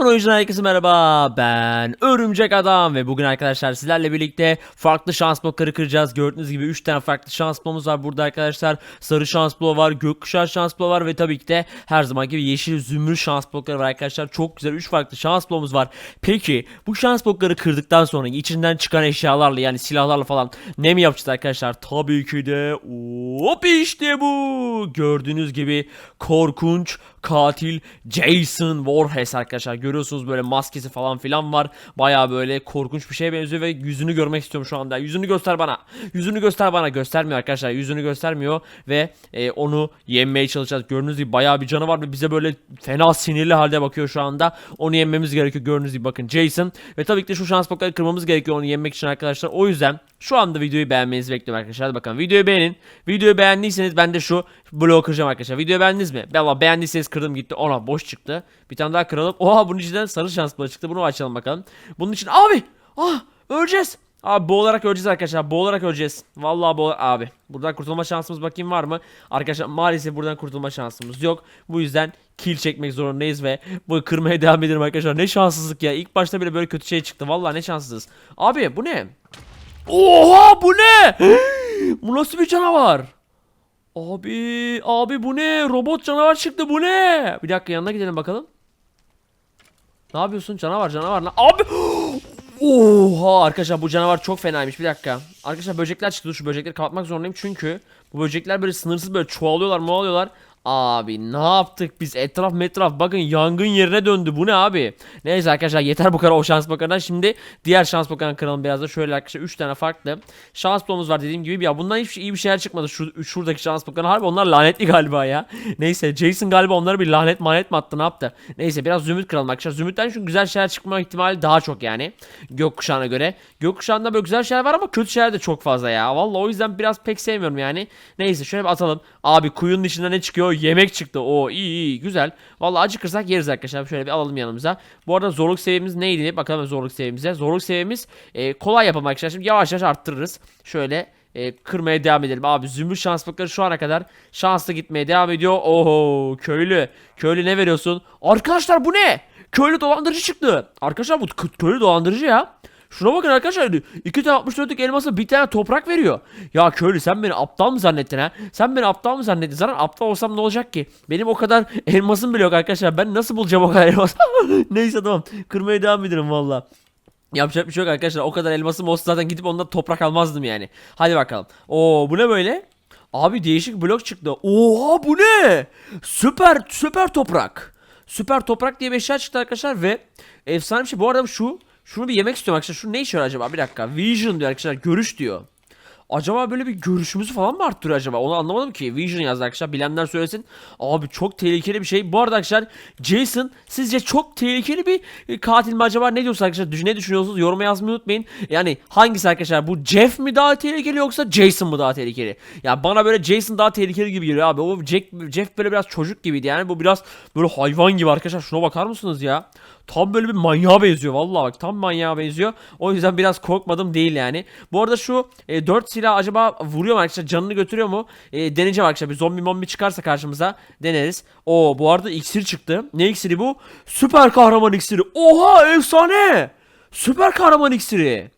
Selam oyuncular herkese merhaba. Ben Örümcek Adam ve bugün arkadaşlar sizlerle birlikte farklı şans blokları kıracağız. Gördüğünüz gibi 3 tane farklı şans bloğumuz var burada arkadaşlar. Sarı şans bloğu var gökkuşağı şans bloğu var ve tabii ki de her zaman gibi yeşil zümrüt şans blokları var arkadaşlar. Çok güzel 3 farklı şans bloğumuz var. Peki bu şans blokları kırdıktan sonra içinden çıkan eşyalarla yani silahlarla falan ne mi yapacağız arkadaşlar? Tabii ki de hop işte bu. Gördüğünüz gibi korkunç katil Jason Voorhees arkadaşlar. Görüyorsunuz böyle maskesi falan filan var. Baya böyle korkunç bir şeye benziyor ve yüzünü görmek istiyorum şu anda. Yüzünü göster bana. Yüzünü göster bana. Göstermiyor arkadaşlar. Yüzünü göstermiyor ve e, onu yenmeye çalışacağız. Gördüğünüz gibi baya bir canı var ve bize böyle fena sinirli halde bakıyor şu anda. Onu yenmemiz gerekiyor. Gördüğünüz gibi bakın Jason ve tabii ki de şu şans blokları kırmamız gerekiyor onu yenmek için arkadaşlar. O yüzden şu anda videoyu beğenmenizi bekliyorum arkadaşlar. Hadi bakalım. Videoyu beğenin. Videoyu beğendiyseniz ben de şu bloğu kıracağım arkadaşlar. Videoyu beğendiniz mi? Valla beğendiyseniz kırdım gitti. Ona boş çıktı. Bir tane daha kıralım. Oha bunun içinden sarı şans bloğu çıktı. Bunu açalım bakalım. Bunun için abi. Ah öleceğiz. Abi boğularak öleceğiz arkadaşlar. Boğularak öleceğiz. Vallahi boğ abi. Buradan kurtulma şansımız bakayım var mı? Arkadaşlar maalesef buradan kurtulma şansımız yok. Bu yüzden kill çekmek zorundayız ve bu kırmaya devam edelim arkadaşlar. Ne şanssızlık ya. İlk başta bile böyle kötü şey çıktı. Vallahi ne şanssızız. Abi bu ne? Oha bu ne? bu nasıl bir canavar? Abi abi bu ne? Robot canavar çıktı bu ne? Bir dakika yanına gidelim bakalım. Ne yapıyorsun canavar canavar? Abi Oha arkadaşlar bu canavar çok fenaymış bir dakika. Arkadaşlar böcekler çıktı şu böcekleri kapatmak zorundayım çünkü bu böcekler böyle sınırsız böyle çoğalıyorlar çoğalıyorlar. Abi ne yaptık biz? Etraf metraf. Bakın yangın yerine döndü. Bu ne abi? Neyse arkadaşlar yeter bu kadar o şans bakanından. Şimdi diğer şans bakanı kıralım biraz da. Şöyle arkadaşlar 3 tane farklı şans bloğumuz var dediğim gibi. Ya bundan hiç iyi bir şeyler çıkmadı. Şu şuradaki şans bakanı. Harbi onlar lanetli galiba ya. Neyse Jason galiba onlara bir lanet manet mi attı ne yaptı? Neyse biraz zümrüt kıralım arkadaşlar. Zümrütten çünkü güzel şeyler çıkma ihtimali daha çok yani gökkuşağına göre. Gökkuşağında böyle güzel şeyler var ama kötü şeyler de çok fazla ya. Vallahi o yüzden biraz pek sevmiyorum yani. Neyse şöyle bir atalım. Abi kuyunun içinde ne çıkıyor yemek çıktı. O iyi iyi güzel. Vallahi acıkırsak yeriz arkadaşlar. Şöyle bir alalım yanımıza. Bu arada zorluk seviyemiz neydi? Bakalım zorluk seviyemize. Zorluk seviyemiz e, kolay yapalım arkadaşlar. Şimdi yavaş yavaş arttırırız. Şöyle e, kırmaya devam edelim. Abi zümrüt şans bakları şu ana kadar şanslı gitmeye devam ediyor. Oho köylü. Köylü ne veriyorsun? Arkadaşlar bu ne? Köylü dolandırıcı çıktı. Arkadaşlar bu köylü dolandırıcı ya. Şuna bakın arkadaşlar. iki tane 64'lük elması bir tane toprak veriyor. Ya köylü sen beni aptal mı zannettin ha? Sen beni aptal mı zannettin? Zaten aptal olsam ne olacak ki? Benim o kadar elmasım bile yok arkadaşlar. Ben nasıl bulacağım o kadar elmas? Neyse tamam. Kırmaya devam edelim valla. Yapacak bir şey yok arkadaşlar. O kadar elmasım olsa zaten gidip ondan toprak almazdım yani. Hadi bakalım. Oo bu ne böyle? Abi değişik blok çıktı. Oha bu ne? Süper süper toprak. Süper toprak diye bir eşya çıktı arkadaşlar ve efsane bir şey. Bu arada şu şunu bir yemek istiyorum arkadaşlar. Şu ne işe yarıyor acaba? Bir dakika. Vision diyor arkadaşlar. Görüş diyor. Acaba böyle bir görüşümüzü falan mı arttırıyor acaba? Onu anlamadım ki. Vision yazdı arkadaşlar. Bilenler söylesin. Abi çok tehlikeli bir şey. Bu arada arkadaşlar Jason sizce çok tehlikeli bir e, katil mi acaba? Ne diyorsunuz arkadaşlar? Ne düşünüyorsunuz? Yoruma yazmayı unutmayın. Yani hangisi arkadaşlar? Bu Jeff mi daha tehlikeli yoksa Jason mı daha tehlikeli? Ya bana böyle Jason daha tehlikeli gibi geliyor abi. O Jack, Jeff böyle biraz çocuk gibiydi yani. Bu biraz böyle hayvan gibi arkadaşlar. Şuna bakar mısınız ya? Tam böyle bir manyağa benziyor vallahi bak tam manyağa benziyor. O yüzden biraz korkmadım değil yani. Bu arada şu e, 4 silah acaba vuruyor mu arkadaşlar canını götürüyor mu? E, deneyeceğim arkadaşlar bir zombi mombi çıkarsa karşımıza deneriz. O bu arada iksir çıktı. Ne iksiri bu? Süper kahraman iksiri. Oha efsane. Süper kahraman iksiri.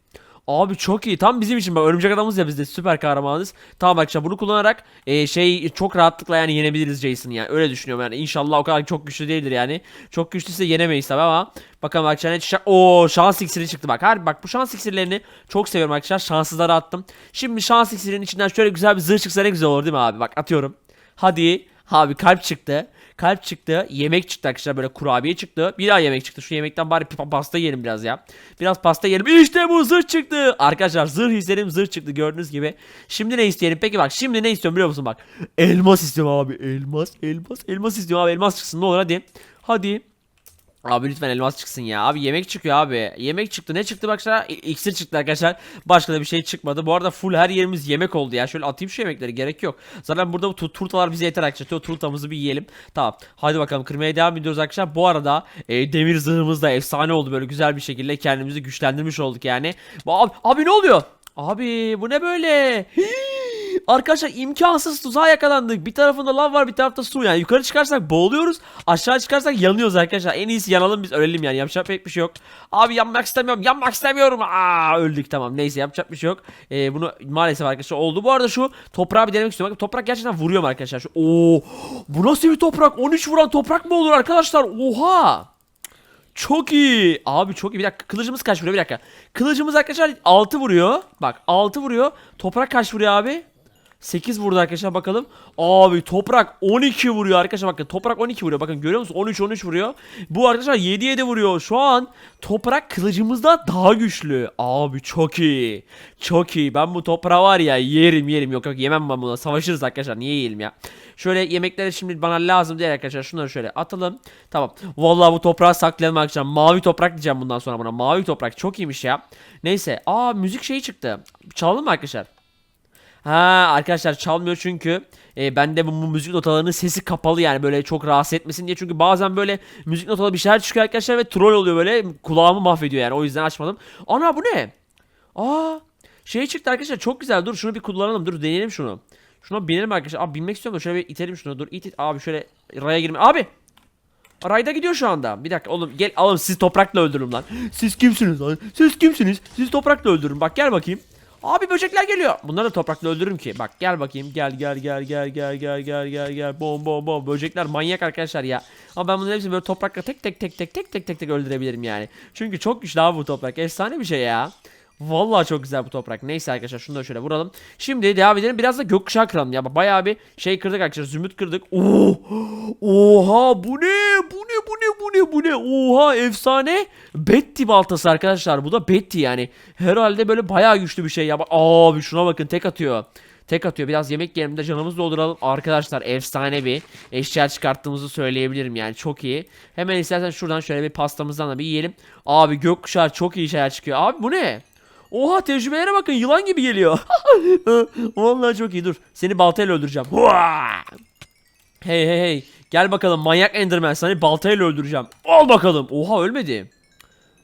Abi çok iyi. Tam bizim için bak örümcek adamız ya biz de süper kahramanız. Tamam arkadaşlar bunu kullanarak e, şey çok rahatlıkla yani yenebiliriz Jason'ı yani. Öyle düşünüyorum yani. İnşallah o kadar çok güçlü değildir yani. Çok güçlüyse yenemeyiz tabi ama bakalım arkadaşlar ne çıkacak. Oo şans iksiri çıktı bak. Harbi bak bu şans iksirlerini çok seviyorum arkadaşlar. Şanssızlara attım. Şimdi şans iksirinin içinden şöyle güzel bir zırh çıksa ne güzel olur değil mi abi? Bak atıyorum. Hadi. Abi kalp çıktı. Kalp çıktı. Yemek çıktı arkadaşlar böyle kurabiye çıktı. Bir daha yemek çıktı. Şu yemekten bari pasta yiyelim biraz ya. Biraz pasta yiyelim. İşte bu zırh çıktı. Arkadaşlar zırh istedim zırh çıktı gördüğünüz gibi. Şimdi ne isteyelim? Peki bak şimdi ne istiyorum biliyor musun bak. Elmas istiyorum abi. Elmas elmas elmas istiyorum abi. Elmas çıksın ne olur hadi. Hadi. Abi lütfen elmas çıksın ya. Abi yemek çıkıyor abi. Yemek çıktı. Ne çıktı baksana? İksir çıktı arkadaşlar. Başka da bir şey çıkmadı. Bu arada full her yerimiz yemek oldu ya. Şöyle atayım şu yemekleri. Gerek yok. Zaten burada bu turtalar bize yeter arkadaşlar. Turtamızı bir yiyelim. Tamam. Hadi bakalım kırmaya devam ediyoruz arkadaşlar. Bu arada e, demir zırhımız da efsane oldu. Böyle güzel bir şekilde kendimizi güçlendirmiş olduk yani. Abi, abi ne oluyor? Abi bu ne böyle? Hii! Arkadaşlar imkansız tuzağa yakalandık. Bir tarafında lav var bir tarafta su yani. Yukarı çıkarsak boğuluyoruz. Aşağı çıkarsak yanıyoruz arkadaşlar. En iyisi yanalım biz ölelim yani. Yapacak pek bir şey yok. Abi yanmak istemiyorum. Yanmak istemiyorum. Aa öldük tamam. Neyse yapacak bir şey yok. Ee, bunu maalesef arkadaşlar oldu. Bu arada şu toprağı bir denemek istiyorum. Bakın toprak gerçekten vuruyor mu arkadaşlar? Şu, oo, bu nasıl bir toprak? 13 vuran toprak mı olur arkadaşlar? Oha. Çok iyi. Abi çok iyi. Bir dakika. Kılıcımız kaç vuruyor? Bir dakika. Kılıcımız arkadaşlar 6 vuruyor. Bak 6 vuruyor. Toprak kaç vuruyor abi? 8 vurdu arkadaşlar bakalım. Abi toprak 12 vuruyor arkadaşlar bakın. Toprak 12 vuruyor. Bakın görüyor musunuz? 13 13 vuruyor. Bu arkadaşlar 7 7 vuruyor. Şu an toprak kılıcımızda daha güçlü. Abi çok iyi. Çok iyi. Ben bu toprağı var ya yerim yerim. Yok yok yemem ben buna. Savaşırız arkadaşlar. Niye yiyelim ya? Şöyle yemekleri şimdi bana lazım değil arkadaşlar. Şunları şöyle atalım. Tamam. Vallahi bu toprağı saklayalım arkadaşlar. Mavi toprak diyeceğim bundan sonra buna. Mavi toprak çok iyiymiş ya. Neyse. Aa müzik şeyi çıktı. Çalalım mı arkadaşlar? Ha arkadaşlar çalmıyor çünkü e, bende bu, bu müzik notalarının sesi kapalı yani böyle çok rahatsız etmesin diye çünkü bazen böyle müzik notalı bir şeyler çıkıyor arkadaşlar ve troll oluyor böyle kulağımı mahvediyor yani o yüzden açmadım. Ana bu ne? Aa şey çıktı arkadaşlar çok güzel dur şunu bir kullanalım dur deneyelim şunu. Şuna binelim arkadaşlar. Abi binmek istiyorum da şöyle bir itelim şunu dur it it abi şöyle raya girme. Abi Rayda gidiyor şu anda. Bir dakika oğlum gel oğlum siz toprakla öldürün lan. Siz kimsiniz lan? Siz kimsiniz? Siz toprakla öldürün. Bak gel bakayım. Abi böcekler geliyor. Bunları da toprakla öldürürüm ki. Bak gel bakayım. Gel gel gel gel gel gel gel gel gel. Bom bom bom. Böcekler manyak arkadaşlar ya. Ama ben bunların hepsini böyle toprakla tek tek tek tek tek tek tek tek öldürebilirim yani. Çünkü çok güçlü abi bu toprak. Efsane bir şey ya. Vallahi çok güzel bu toprak. Neyse arkadaşlar şunu da şöyle vuralım. Şimdi devam edelim. Biraz da gökkuşağı kıralım ya. Bayağı bir şey kırdık arkadaşlar. Zümrüt kırdık. Oo! Oha bu ne? Bu? Bu ne? Oha efsane. Betty baltası arkadaşlar. Bu da Betty yani. Herhalde böyle bayağı güçlü bir şey ya. Abi şuna bakın tek atıyor. Tek atıyor. Biraz yemek yiyelim de canımızı dolduralım. Arkadaşlar efsane bir eşya çıkarttığımızı söyleyebilirim yani. Çok iyi. Hemen istersen şuradan şöyle bir pastamızdan da bir yiyelim. Abi gökkuşağı çok iyi şeyler çıkıyor. Abi bu ne? Oha tecrübelere bakın yılan gibi geliyor. Vallahi çok iyi dur. Seni baltayla öldüreceğim. Hey hey hey. Gel bakalım manyak Enderman seni baltayla öldüreceğim. Al bakalım. Oha ölmedi.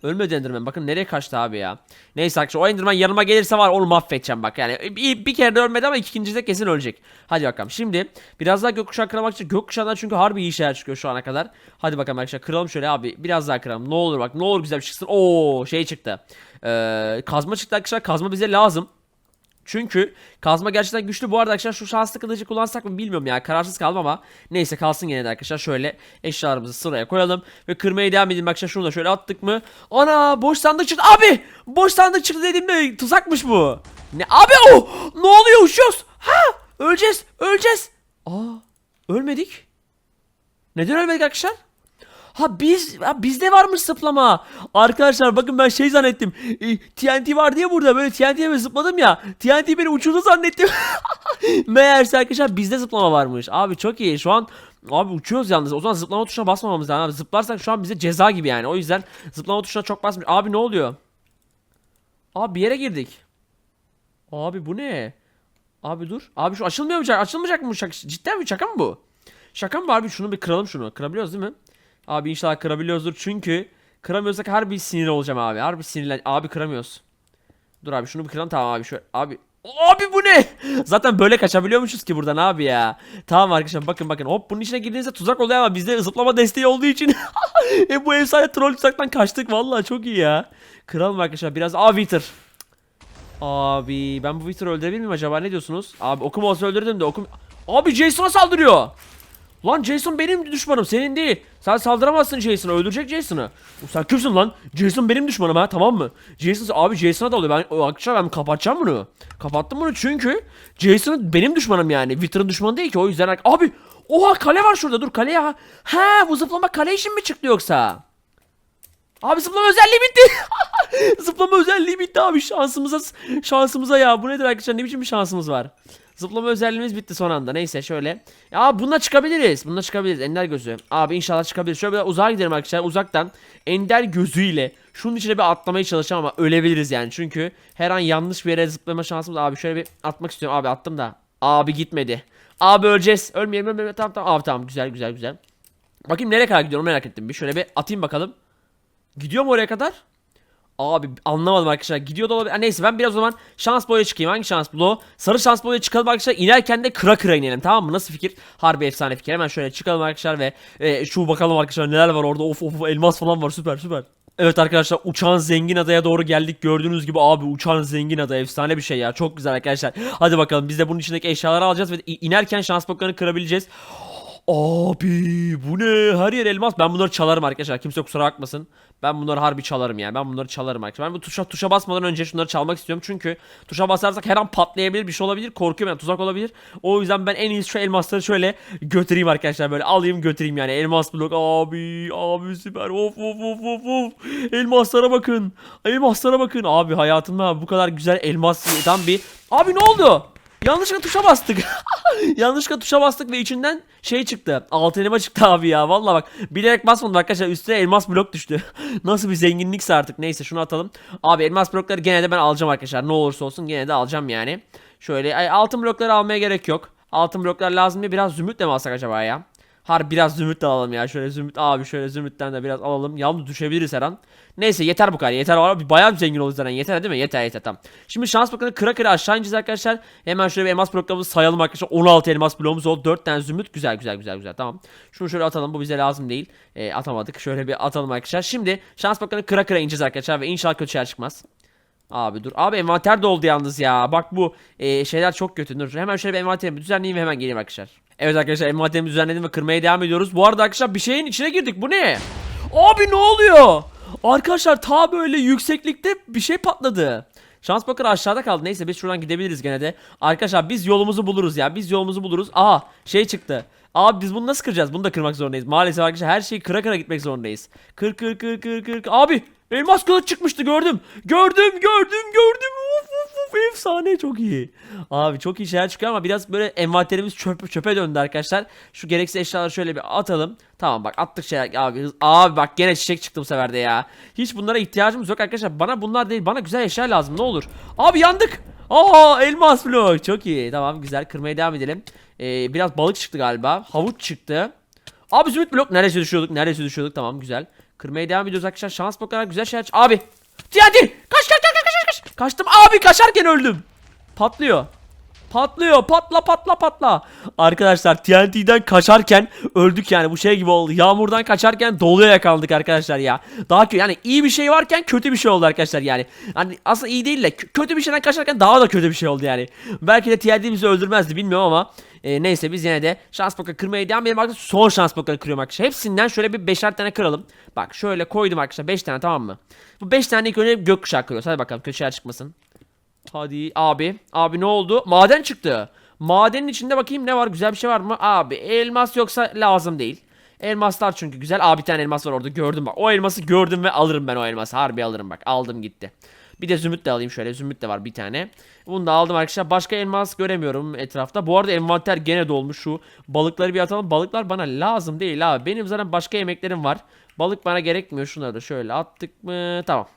Ölmedi Enderman. Bakın nereye kaçtı abi ya. Neyse arkadaşlar o Enderman yanıma gelirse var onu mahvedeceğim bak. Yani bir, bir kere de ölmedi ama ikincide kesin ölecek. Hadi bakalım. Şimdi biraz daha gökkuşağı kırmak için gökkuşağından çünkü harbi iyi şeyler çıkıyor şu ana kadar. Hadi bakalım arkadaşlar kıralım şöyle abi. Biraz daha kıralım. Ne olur bak ne olur güzel bir şey çıksın. Oo şey çıktı. Ee, kazma çıktı arkadaşlar. Kazma bize lazım. Çünkü kazma gerçekten güçlü. Bu arada arkadaşlar şu şanslı kılıcı kullansak mı bilmiyorum ya. Kararsız kaldım ama neyse kalsın yine de arkadaşlar. Şöyle eşyalarımızı sıraya koyalım ve kırmaya devam edelim arkadaşlar. Şunu da şöyle attık mı? Ana boş sandık çıktı. Abi boş sandık çıktı dediğimde tuzakmış bu. Ne abi o? Ne oluyor uçuyoruz? Ha öleceğiz öleceğiz. Aa ölmedik. Neden ölmedik arkadaşlar? Ha biz ha bizde varmış zıplama. Arkadaşlar bakın ben şey zannettim. E, TNT var diye burada böyle TNT'ye mi zıpladım ya. TNT beni uçurdu zannettim. Meğerse arkadaşlar bizde zıplama varmış. Abi çok iyi. Şu an abi uçuyoruz yalnız. O zaman zıplama tuşuna basmamamız lazım. Abi zıplarsak şu an bize ceza gibi yani. O yüzden zıplama tuşuna çok basmış. Abi ne oluyor? Abi bir yere girdik. Abi bu ne? Abi dur. Abi şu açılmıyor mu? Açılmayacak mı bu şaka? Cidden mi şaka mı bu? Şaka mı abi? Şunu bir kıralım şunu. Kırabiliyoruz değil mi? Abi inşallah kırabiliyoruzdur çünkü kıramıyorsak harbi sinir olacağım abi. Harbi sinirlen. Abi kıramıyoruz. Dur abi şunu bir kıralım tamam abi şöyle. Abi Abi bu ne? Zaten böyle kaçabiliyormuşuz ki buradan abi ya. Tamam arkadaşlar bakın bakın. Hop bunun içine girdiğinizde tuzak oluyor ama bizde zıplama desteği olduğu için e, bu efsane troll tuzaktan kaçtık vallahi çok iyi ya. Kıralım arkadaşlar biraz. Aa Wither. Abi ben bu Wither'ı öldürebilir miyim acaba ne diyorsunuz? Abi okum olsa öldürdüm de okum... Abi Jason'a saldırıyor. Lan Jason benim düşmanım senin değil. Sen saldıramazsın Jason'a öldürecek Jason'ı. Sen kimsin lan? Jason benim düşmanım ha tamam mı? Jason abi Jason'a da oluyor. Ben akşam ben kapatacağım bunu. Kapattım bunu çünkü Jason benim düşmanım yani. Wither'ın düşmanı değil ki o yüzden. Abi oha kale var şurada dur kaleye ha. Ha bu zıplama kale için mi çıktı yoksa? Abi zıplama özelliği bitti. zıplama özelliği bitti abi şansımıza şansımıza ya. Bu nedir arkadaşlar ne biçim bir şansımız var. Zıplama özelliğimiz bitti son anda. Neyse şöyle. Ya bununla çıkabiliriz. Bununla çıkabiliriz. Ender gözü. Abi inşallah çıkabiliriz. Şöyle bir uzağa gidelim arkadaşlar. Uzaktan ender gözüyle şunun içine bir atlamaya çalışacağım ama ölebiliriz yani. Çünkü her an yanlış bir yere zıplama şansımız. Abi şöyle bir atmak istiyorum. Abi attım da. Abi gitmedi. Abi öleceğiz. Ölmeyelim ölmeyelim. Tamam tamam. Abi tamam güzel güzel güzel. Bakayım nereye kadar gidiyorum merak ettim. Bir şöyle bir atayım bakalım. Gidiyor mu oraya kadar? Abi anlamadım arkadaşlar. Gidiyor da olabilir. Neyse ben biraz o zaman şans boya çıkayım. Hangi şans bloğu? Sarı şans boya çıkalım arkadaşlar. İnerken de kıra kıra inelim tamam mı? Nasıl fikir? Harbi efsane fikir. Hemen şöyle çıkalım arkadaşlar ve e, şu bakalım arkadaşlar neler var orada. Of of elmas falan var. Süper süper. Evet arkadaşlar uçan zengin adaya doğru geldik. Gördüğünüz gibi abi uçan zengin ada efsane bir şey ya. Çok güzel arkadaşlar. Hadi bakalım biz de bunun içindeki eşyaları alacağız ve inerken şans bloklarını kırabileceğiz. Abi bu ne? Her yer elmas. Ben bunları çalarım arkadaşlar. Kimse kusura bakmasın. Ben bunları harbi çalarım yani. Ben bunları çalarım arkadaşlar. Ben bu tuşa tuşa basmadan önce şunları çalmak istiyorum. Çünkü tuşa basarsak her an patlayabilir, bir şey olabilir. Korkuyorum yani tuzak olabilir. O yüzden ben en iyisi şu elmasları şöyle götüreyim arkadaşlar. Böyle alayım götüreyim yani. Elmas blok abi abi süper. Of of of of of. Elmaslara bakın. Elmaslara bakın. Abi hayatımda bu kadar güzel elmas tam bir Abi ne oldu? Yanlışlıkla tuşa bastık. Yanlışlıkla tuşa bastık ve içinden şey çıktı. Altın elma çıktı abi ya. Vallahi bak bilerek basmadım arkadaşlar. Üstüne elmas blok düştü. Nasıl bir zenginlikse artık. Neyse şunu atalım. Abi elmas blokları gene de ben alacağım arkadaşlar. Ne olursa olsun gene de alacağım yani. Şöyle ay, altın blokları almaya gerek yok. Altın bloklar lazım diye biraz zümrütle mi alsak acaba ya? Har biraz zümrüt alalım ya. Şöyle zümrüt abi şöyle zümrütten de biraz alalım. Yalnız düşebiliriz her an. Neyse yeter bu kadar. Yeter abi bayağı bir zengin oluruz zaten. Yeter değil mi? Yeter yeter tamam. Şimdi şans bloklarını kıra kıra aşağı ineceğiz arkadaşlar. Hemen şöyle bir elmas bloklarımızı sayalım arkadaşlar. 16 elmas bloğumuz oldu. 4 tane zümrüt. Güzel güzel güzel güzel tamam. Şunu şöyle atalım. Bu bize lazım değil. E, atamadık. Şöyle bir atalım arkadaşlar. Şimdi şans bloklarını kıra kıra ineceğiz arkadaşlar. Ve inşallah kötü şeyler çıkmaz. Abi dur. Abi envanter doldu yalnız ya. Bak bu e, şeyler çok kötü. Dur. Hemen şöyle bir envanterimi düzenleyeyim ve hemen geleyim arkadaşlar. Evet arkadaşlar envanterimi düzenledim ve kırmaya devam ediyoruz. Bu arada arkadaşlar bir şeyin içine girdik. Bu ne? Abi ne oluyor? Arkadaşlar ta böyle yükseklikte bir şey patladı. Şans bakır aşağıda kaldı. Neyse biz şuradan gidebiliriz gene de. Arkadaşlar biz yolumuzu buluruz ya. Biz yolumuzu buluruz. Aha şey çıktı. Abi biz bunu nasıl kıracağız? Bunu da kırmak zorundayız. Maalesef arkadaşlar her şeyi kıra kıra gitmek zorundayız. Kır kır kır kır. kır. Abi elmas kılıç çıkmıştı gördüm. Gördüm gördüm gördüm. Uf uf uf efsane çok iyi. Abi çok iyi şeyler çıkıyor ama biraz böyle envanterimiz çöp, çöpe döndü arkadaşlar. Şu gereksiz eşyaları şöyle bir atalım. Tamam bak attık şeyler abi. hız- Abi bak gene çiçek çıktı bu sefer de ya. Hiç bunlara ihtiyacımız yok arkadaşlar. Bana bunlar değil bana güzel eşya lazım ne olur. Abi yandık. Aa elmas blok çok iyi. Tamam güzel kırmaya devam edelim. Ee, biraz balık çıktı galiba. Havuç çıktı. Abi zümrüt blok neredeyse düşüyorduk neredeyse düşüyorduk tamam güzel. Kırmaya devam ediyoruz arkadaşlar. Şans bloklar güzel şeyler. Abi. TNT. Kaç kaç kaç kaç kaç kaç. Kaçtım abi kaçarken öldüm. Patlıyor. Patlıyor patla patla patla Arkadaşlar TNT'den kaçarken öldük yani bu şey gibi oldu Yağmurdan kaçarken doluya yakalandık arkadaşlar ya Daha kötü yani iyi bir şey varken kötü bir şey oldu arkadaşlar yani Hani aslında iyi değil de kö- kötü bir şeyden kaçarken daha da kötü bir şey oldu yani Belki de TNT bizi öldürmezdi bilmiyorum ama e, Neyse biz yine de şans blokları kırmaya devam edelim arkadaşlar Son şans blokları kırıyorum arkadaşlar Hepsinden şöyle bir beşer tane kıralım Bak şöyle koydum arkadaşlar 5 tane tamam mı Bu 5 tane ilk önce gökkuşağı kırıyoruz hadi bakalım kötü şeyler çıkmasın Hadi abi. Abi ne oldu? Maden çıktı. Madenin içinde bakayım ne var? Güzel bir şey var mı? Abi elmas yoksa lazım değil. Elmaslar çünkü güzel. Abi bir tane elmas var orada gördüm bak. O elması gördüm ve alırım ben o elması. Harbi alırım bak. Aldım gitti. Bir de zümrüt de alayım şöyle. Zümrüt de var bir tane. Bunu da aldım arkadaşlar. Başka elmas göremiyorum etrafta. Bu arada envanter gene dolmuş. Şu balıkları bir atalım. Balıklar bana lazım değil abi. Benim zaten başka yemeklerim var. Balık bana gerekmiyor. Şunları da şöyle attık mı? Tamam.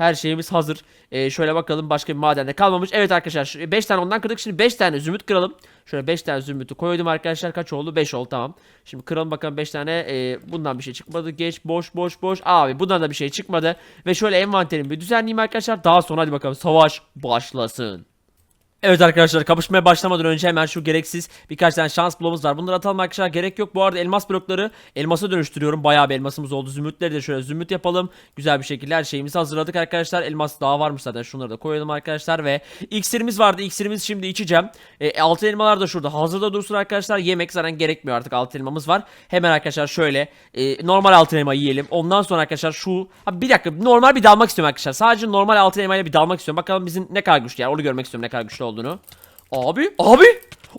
Her şeyimiz hazır. Ee, şöyle bakalım başka bir madende kalmamış. Evet arkadaşlar 5 tane ondan kırdık. Şimdi 5 tane zümrüt kıralım. Şöyle 5 tane zümrütü koydum arkadaşlar. Kaç oldu? 5 oldu tamam. Şimdi kıralım bakalım 5 tane. Ee, bundan bir şey çıkmadı. Geç boş boş boş. Abi bundan da bir şey çıkmadı. Ve şöyle envanterimi bir düzenleyeyim arkadaşlar. Daha sonra hadi bakalım savaş başlasın. Evet arkadaşlar kapışmaya başlamadan önce hemen şu gereksiz birkaç tane şans bloğumuz var. Bunları atalım arkadaşlar gerek yok. Bu arada elmas blokları elmasa dönüştürüyorum. Bayağı bir elmasımız oldu. Zümrütleri de şöyle zümrüt yapalım. Güzel bir şekilde her şeyimizi hazırladık arkadaşlar. Elmas daha varmış zaten. Şunları da koyalım arkadaşlar ve iksirimiz vardı. İksirimizi şimdi içeceğim. E, altın elmalar da şurada. Hazırda dursun arkadaşlar. Yemek zaten gerekmiyor artık. Altın elmamız var. Hemen arkadaşlar şöyle e, normal altın elma yiyelim. Ondan sonra arkadaşlar şu Abi bir dakika normal bir dalmak istiyorum arkadaşlar. Sadece normal altın elmayla bir dalmak istiyorum. Bakalım bizim ne kadar güçlü yani. Onu görmek istiyorum ne kadar güçlü olduğunu. Abi, abi.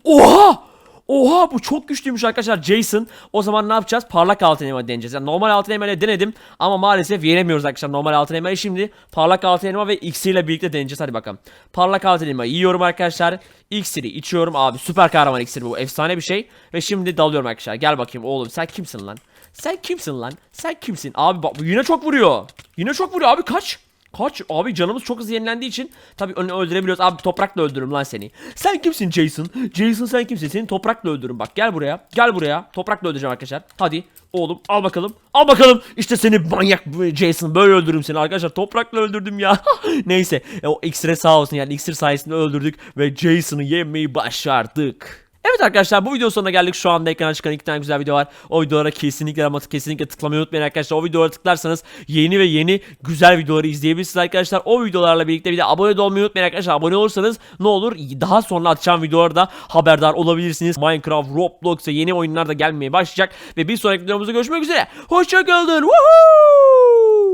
Oha! Oha bu çok güçlüymüş arkadaşlar Jason. O zaman ne yapacağız? Parlak altın elma deneyeceğiz. Yani normal altın elma ile denedim ama maalesef yenemiyoruz arkadaşlar normal altın elmayı. Şimdi parlak altın elma ve iksir ile birlikte deneyeceğiz. Hadi bakalım. Parlak altın elma yiyorum arkadaşlar. İksiri içiyorum abi. Süper kahraman iksiri bu. Efsane bir şey. Ve şimdi dalıyorum arkadaşlar. Gel bakayım oğlum sen kimsin lan? Sen kimsin lan? Sen kimsin? Abi bak yine çok vuruyor. Yine çok vuruyor abi kaç? Kaç? Abi canımız çok hızlı yenilendiği için tabii onu öldürebiliyoruz. Abi toprakla öldürürüm lan seni. Sen kimsin Jason? Jason sen kimsin? Seni toprakla öldürürüm. Bak gel buraya. Gel buraya. Toprakla öldüreceğim arkadaşlar. Hadi. Oğlum al bakalım. Al bakalım. İşte seni manyak Jason. Böyle öldürürüm seni arkadaşlar. Toprakla öldürdüm ya. Neyse. E, o iksire sağ olsun yani iksir sayesinde öldürdük. Ve Jason'ı yemeyi başardık. Evet arkadaşlar bu video sonuna geldik. Şu anda ekrana çıkan iki tane güzel video var. O videolara kesinlikle ama kesinlikle tıklamayı unutmayın arkadaşlar. O videolara tıklarsanız yeni ve yeni güzel videoları izleyebilirsiniz arkadaşlar. O videolarla birlikte bir de abone de olmayı unutmayın arkadaşlar. Abone olursanız ne olur daha sonra atacağım videolarda haberdar olabilirsiniz. Minecraft, Roblox ve yeni oyunlar da gelmeye başlayacak. Ve bir sonraki videomuzda görüşmek üzere. Hoşçakalın. Woohoo!